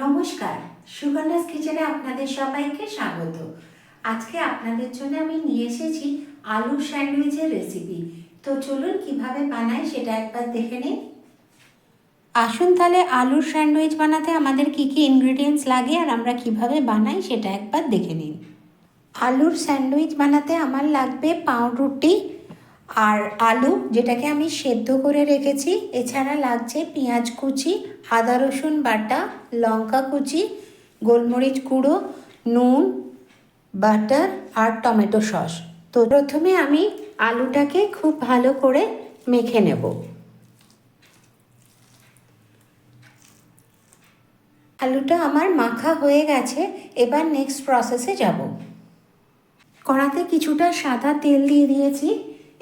নমস্কার সুগন্ধাস কিচেনে আপনাদের সবাইকে স্বাগত। আজকে আপনাদের জন্য আমি নিয়ে এসেছি আলু স্যান্ডউইচের রেসিপি। তো চলুন কীভাবে বানাই সেটা একবার দেখে নিন আসুন তাহলে আলুর স্যান্ডউইচ বানাতে আমাদের কি কি ইনগ্রেডিয়েন্টস লাগে আর আমরা কীভাবে বানাই সেটা একবার দেখে নিন আলুর স্যান্ডউইচ বানাতে আমার লাগবে পাউরুটি আর আলু যেটাকে আমি সেদ্ধ করে রেখেছি, এছাড়া লাগছে পেঁয়াজ কুচি, আদা রসুন বাটা, লঙ্কা কুচি, গোলমরিচ গুঁড়ো, নুন, বাটার আর টমেটো সস। তো প্রথমে আমি আলুটাকে খুব ভালো করে মেখে নেব। আলুটা আমার মাখা হয়ে গেছে, এবার নেক্সট প্রসেসে যাব। কড়াতে কিছুটা সাদা তেল দিয়ে দিয়েছি।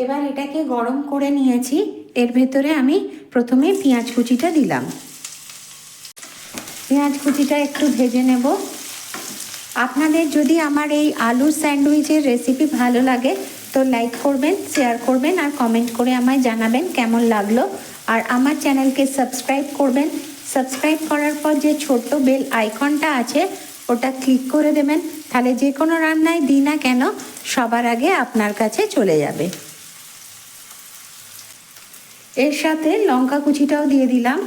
এবার এটাকে গরম করে নিয়েছি। এর ভেতরে আমি প্রথমে পেঁয়াজ কুচিটা দিলাম। পেঁয়াজ কুচিটা একটু ভেজে নেব। আপনাদের যদি আমার এই আলুর স্যান্ডউইচের রেসিপি ভালো লাগে, তো লাইক করবেন, শেয়ার করবেন আর কমেন্ট করে আমায় জানাবেন কেমন লাগল। আর আমার চ্যানেলকে সাবস্ক্রাইব করবেন। সাবস্ক্রাইব করার পর যে ছোট্ট বেল আইকনটা আছে, ওটা ক্লিক করে দেবেন। তাহলে যে কোনো রান্নায় দিই না কেন, সবার আগে আপনার কাছে চলে যাবে। এর সাথে লঙ্কা কুচিটাও দিয়ে দিলাম।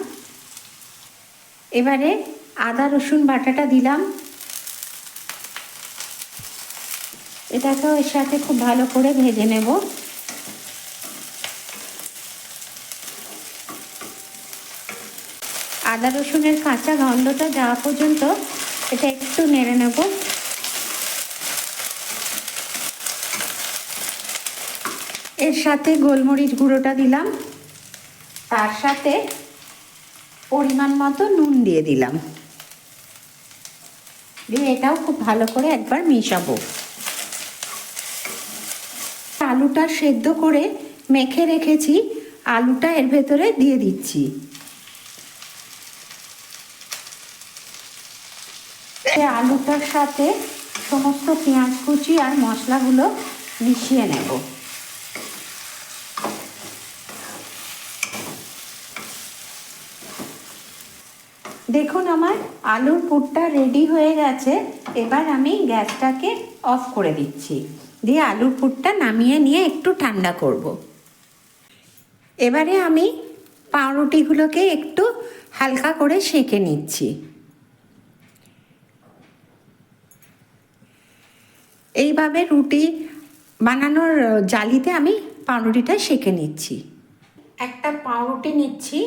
এবারে আদা, রসুন বাটাটা দিলাম। এটাকেও এর সাথে খুব ভালো করে ভেজে নেব। আদা, রসুনের কাঁচা গন্ধটা যাওয়া পর্যন্ত এটা একটু নেড়ে নেব। এর সাথে গোলমরিচ গুঁড়োটা দিলাম। তার সাথে পরিমাণ মতো নুন দিয়ে দিলাম। দিয়ে এটাও খুব ভালো করে একবার মিশাবো। আলুটা সেদ্ধ করে মেখে রেখেছি, আলুটা এর ভেতরে দিয়ে দিচ্ছি। আলুটার সাথে সমস্ত পেঁয়াজ কুচি আর মশলাগুলো মিশিয়ে নেব। দেখুন আমার আলুর পুরটা রেডি হয়ে গেছে। এবার আমি গ্যাসটাকে অফ করে দিচ্ছি। দিয়ে আলুর পুরটা নামিয়ে নিয়ে একটু ঠান্ডা করব। এবারে আমি পাউরুটিগুলোকে একটু হালকা করে সেঁকে নিচ্ছি। এইভাবে রুটি বানানোর জালিতে আমি পাউরুটিটা সেঁকে নিচ্ছি। একটা পাউরুটি নিচ্ছি।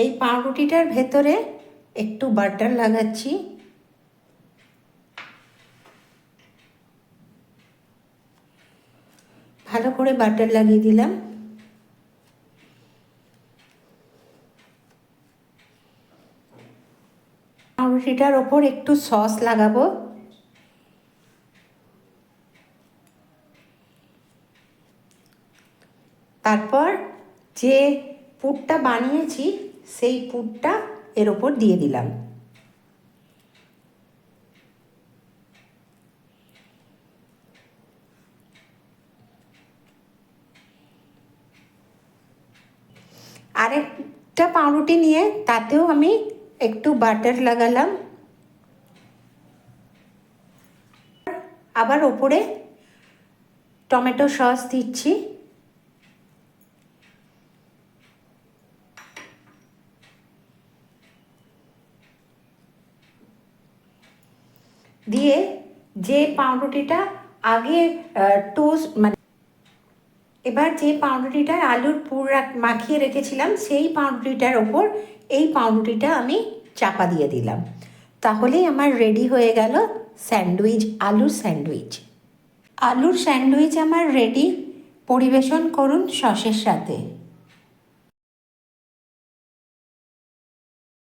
এই পাউরুটিটার ভেতরে একটু বাটার লাগাচ্ছি। ভালো করে বাটার লাগিয়ে দিলাম। পাউরুটিটার ওপর একটু সস লাগাবো। তারপর যে পুরটা বানিয়েছি সেই পুরটা এর ওপর দিয়ে দিলাম। আরেকটা পাউরুটি নিয়ে তাতেও আমি একটু বাটার লাগালাম। আবার ওপরে টমেটো সস দিচ্ছি। দিয়ে যে পাউরুটিটা আগে টোস্ট মানে এবার যে পাউরুটিটার আলুর পুর মাখিয়ে রেখেছিলাম, সেই পাউরুটিটার ওপর এই পাউরুটিটা আমি চাপা দিয়ে দিলাম। তাহলেই আমার রেডি হয়ে গেল স্যান্ডউইচ, আলুর স্যান্ডউইচ। আলুর স্যান্ডউইচ আমার রেডি পরিবেশন করুন সসের সাথে।